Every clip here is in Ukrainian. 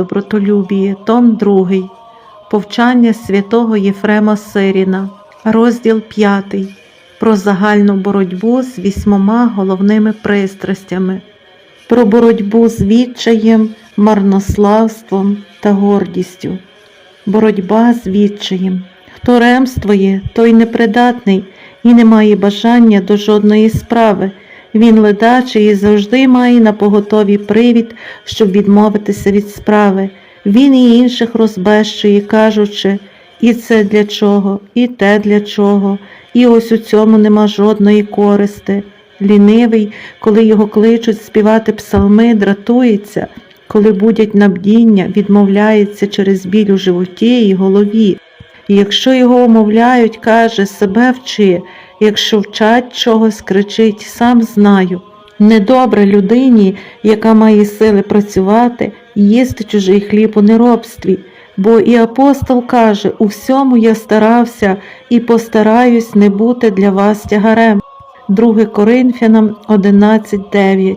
добротолюбії, том 2, Повчання святого Єфрема Сиріна, розділ 5. Про загальну боротьбу з вісьмома головними пристрастями, про боротьбу з відчаєм, марнославством та гордістю. Боротьба з відчаєм. Хто ремствує, той непридатний і не має бажання до жодної справи. Він ледачий і завжди має на поготові привід, щоб відмовитися від справи. Він і інших розбещує, кажучи, і це для чого, і те для чого, і ось у цьому нема жодної користи. Лінивий, коли його кличуть співати псалми, дратується, коли будять на бдіння, відмовляється через біль у животі і голові. І якщо його умовляють, каже, себе вчи, якщо вчать чогось, кричить, сам знаю. Недобре людині, яка має сили працювати, їсти чужий хліб у неробстві, бо і апостол каже, у всьому я старався і постараюсь не бути для вас тягарем. 2 Коринфянам 11.9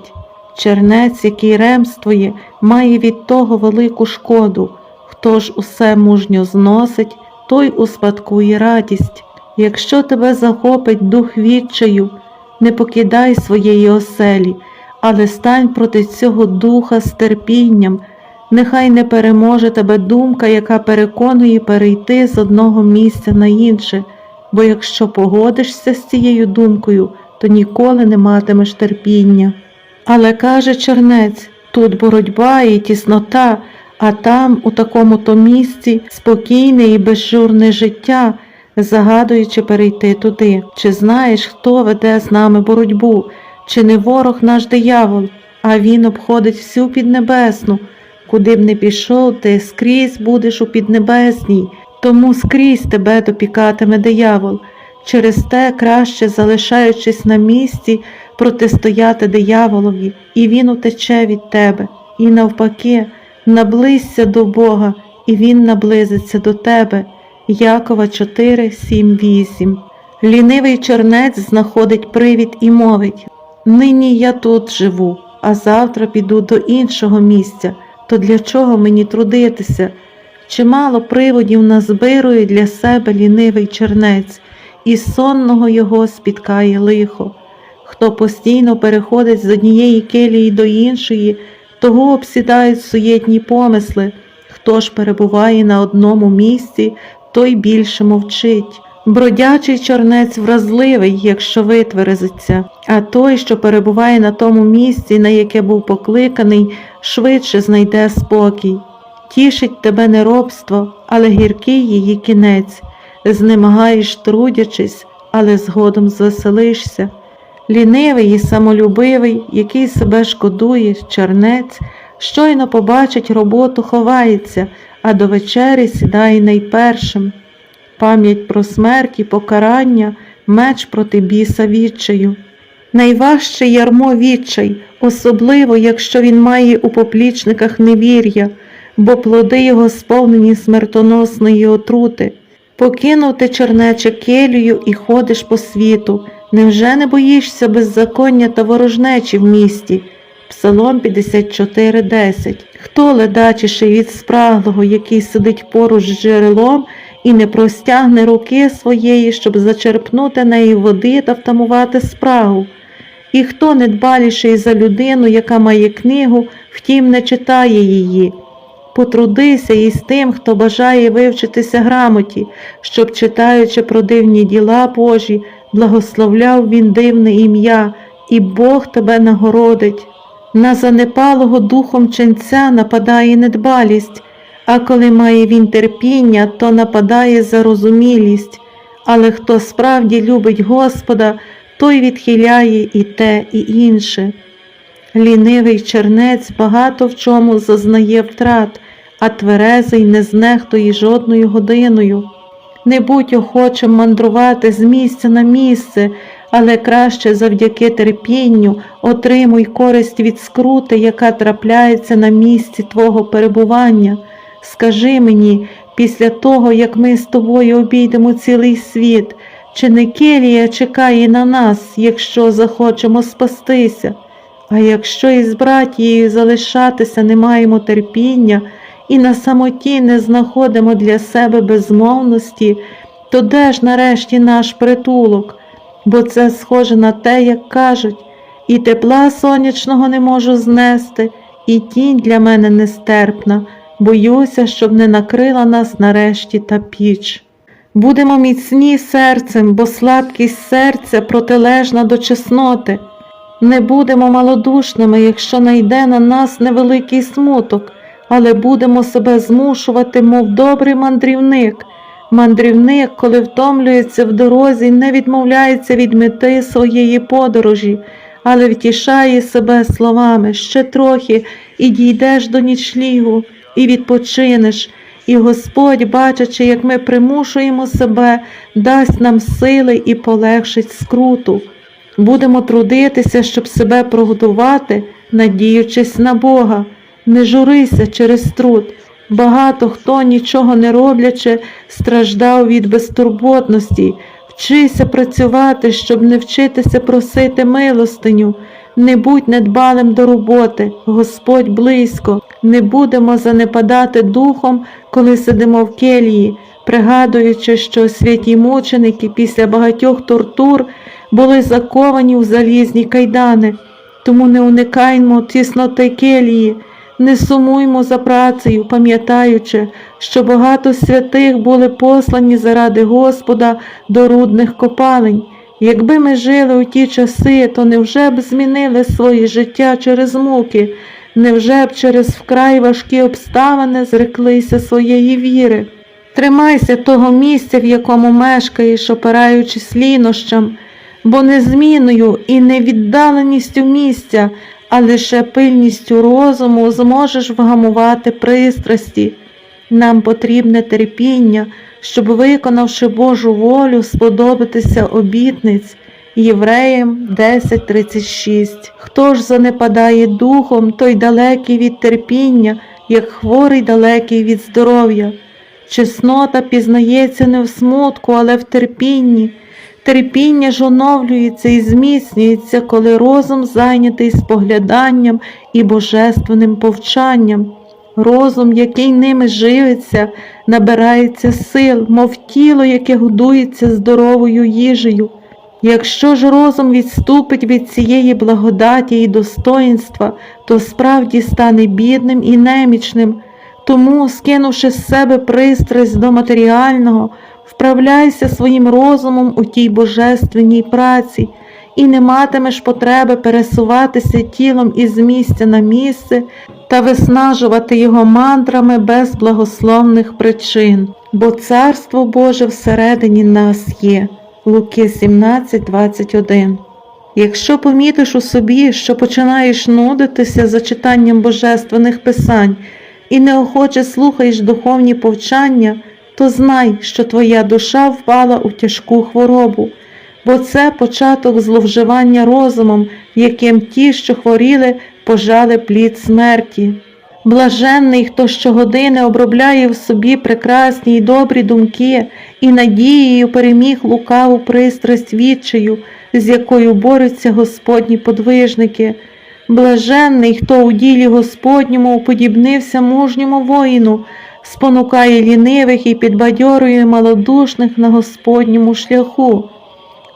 Чернець, який ремствує, має від того велику шкоду. Хто ж усе мужньо зносить, той успадкує радість. Якщо тебе захопить дух відчаю, не покидай своєї оселі, але стань проти цього духа з терпінням, нехай не переможе тебе думка, яка переконує перейти з одного місця на інше, бо якщо погодишся з цією думкою, то ніколи не матимеш терпіння. Але каже чернець, тут боротьба і тіснота, а там, у такому то місці, спокійне і безжурне життя, загадуючи перейти туди. Чи знаєш, хто веде з нами боротьбу, чи не ворог наш диявол, а він обходить всю піднебесну. Куди б не пішов, ти скрізь будеш у піднебесній, тому скрізь тебе допікатиме диявол. Через те краще, залишаючись на місці, протистояти дияволові, і він утече від тебе, і навпаки, наблизься до Бога, і Він наблизиться до тебе. Якова 4, 7, 8 Лінивий чернець знаходить привід і мовить Нині я тут живу, а завтра піду до іншого місця, то для чого мені трудитися? Чимало приводів назбирує для себе лінивий чернець, і сонного його спіткає лихо. Хто постійно переходить з однієї келії до іншої, того обсідають суєтні помисли, хто ж перебуває на одному місці, той більше мовчить. Бродячий чорнець вразливий, якщо витверезиться, а той, що перебуває на тому місці, на яке був покликаний, швидше знайде спокій. Тішить тебе неробство, але гіркий її кінець, знемагаєш, трудячись, але згодом звеселишся. Лінивий і самолюбивий, який себе шкодує, чернець, щойно побачить роботу, ховається, а до вечері сідає найпершим. Пам'ять про смерть і покарання, меч проти біса відчаю. Найважче ярмо відчай, особливо, якщо він має у поплічниках невір'я, бо плоди його сповнені смертоносної отрути. Покинути чернече келію і ходиш по світу. Невже не боїшся беззаконня та ворожнечі в місті? Псалом 54.10 Хто ледачіший від спраглого, який сидить поруч з джерелом і не простягне руки своєї, щоб зачерпнути неї води та втамувати спрагу? І хто недбаліший за людину, яка має книгу, втім не читає її? Потрудися із тим, хто бажає вивчитися грамоті, щоб, читаючи про дивні діла Божі, благословляв він дивне ім'я, і Бог тебе нагородить. На занепалого духом ченця нападає недбалість, а коли має він терпіння, то нападає зарозумілість. Але хто справді любить Господа, той відхиляє і те, і інше. Лінивий чернець багато в чому зазнає втрат, а тверезий не знехтує жодною годиною. Не будь охочим мандрувати з місця на місце, але краще завдяки терпінню отримуй користь від скрути, яка трапляється на місці твого перебування. Скажи мені, після того, як ми з тобою обійдемо цілий світ, чи не келія чекає на нас, якщо захочемо спастися? А якщо із братією залишатися не маємо терпіння, і на самоті не знаходимо для себе безмовності, то де ж нарешті наш притулок? Бо це схоже на те, як кажуть, і тепла сонячного не можу знести, і тінь для мене нестерпна, боюся, щоб не накрила нас нарешті та піч. Будемо міцні серцем, бо слабкість серця протилежна до чесноти. Не будемо малодушними, якщо найде на нас невеликий смуток, але будемо себе змушувати, мов добрий мандрівник. Мандрівник, коли втомлюється в дорозі, не відмовляється від мети своєї подорожі, але втішає себе словами ще трохи, і дійдеш до нічлігу, і відпочинеш. І Господь, бачачи, як ми примушуємо себе, дасть нам сили і полегшить скруту. Будемо трудитися, щоб себе прогодувати, надіючись на Бога. Не журися через труд. Багато хто, нічого не роблячи, страждав від безтурботності. Вчися працювати, щоб не вчитися просити милостиню. Не будь недбалим до роботи, Господь близько. Не будемо занепадати духом, коли сидимо в келії, пригадуючи, що святі мученики після багатьох тортур були заковані в залізні кайдани. Тому не уникаймо тісноти келії, не сумуймо за працею, пам'ятаючи, що багато святих були послані заради Господа до рудних копалень. Якби ми жили у ті часи, то невже б змінили своє життя через муки, невже б через вкрай важкі обставини зреклися своєї віри? Тримайся того місця, в якому мешкаєш, опираючись лінощам, бо не зміною і не віддаленістю місця, а лише пильністю розуму зможеш вгамувати пристрасті. Нам потрібне терпіння, щоб, виконавши Божу волю, сподобатися обітниць. Євреям 10.36 Хто ж занепадає духом, той далекий від терпіння, як хворий далекий від здоров'я. Чеснота пізнається не в смутку, але в терпінні. Терпіння ж оновлюється і зміцнюється, коли розум зайнятий спогляданням і божественним повчанням. Розум, який ними живиться, набирається сил, мов тіло, яке годується здоровою їжею. Якщо ж розум відступить від цієї благодаті і достоїнства, то справді стане бідним і немічним. Тому, скинувши з себе пристрасть до матеріального, вправляйся своїм розумом у тій божественній праці, і не матимеш потреби пересуватися тілом із місця на місце та виснажувати його мантрами без благословних причин, бо Царство Боже всередині нас є. Луки 17:21 Якщо помітиш у собі, що починаєш нудитися за читанням божественних писань і неохоче слухаєш духовні повчання, то знай, що твоя душа впала у тяжку хворобу, бо це початок зловживання розумом, яким ті, що хворіли, пожали плід смерті. Блаженний, хто щогодини обробляє в собі прекрасні й добрі думки і надією переміг лукаву пристрасть відчаю, з якою борються Господні подвижники. Блаженний, хто у ділі Господньому уподібнився мужньому воїну, спонукає лінивих і підбадьорює малодушних на Господньому шляху.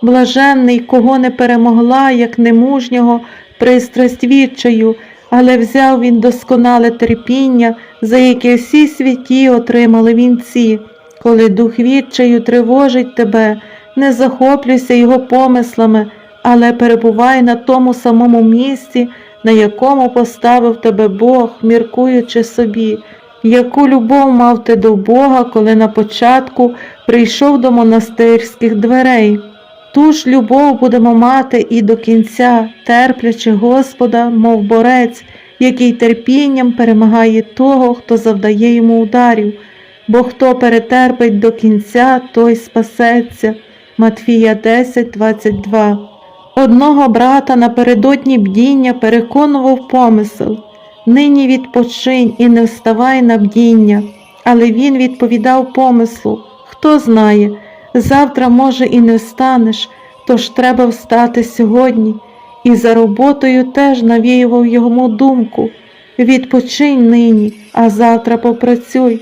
Блаженний, кого не перемогла, як немужнього, пристрасть відчаю, але взяв він досконале терпіння, за яке всі святі отримали вінці. Коли дух відчаю тривожить тебе, не захоплюйся його помислами, але перебувай на тому самому місці, на якому поставив тебе Бог, міркуючи собі, яку любов мав ти до Бога, коли на початку прийшов до монастирських дверей. Ту ж любов будемо мати і до кінця, терплячи Господа, мов борець, який терпінням перемагає того, хто завдає йому ударів, бо хто перетерпить до кінця, той спасеться. Матфія 10, 22 Одного брата напередодні бдіння переконував помисел Нині відпочинь і не вставай на бдіння. Але він відповідав помислу Хто знає, завтра, може, і не встанеш, тож треба встати сьогодні, і за роботою теж навіював йому думку. відпочинь нині, а завтра попрацюй.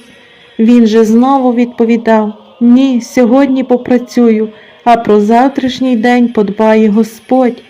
Він же знову відповідав: Ні, сьогодні попрацюю, а про завтрашній день подбає Господь.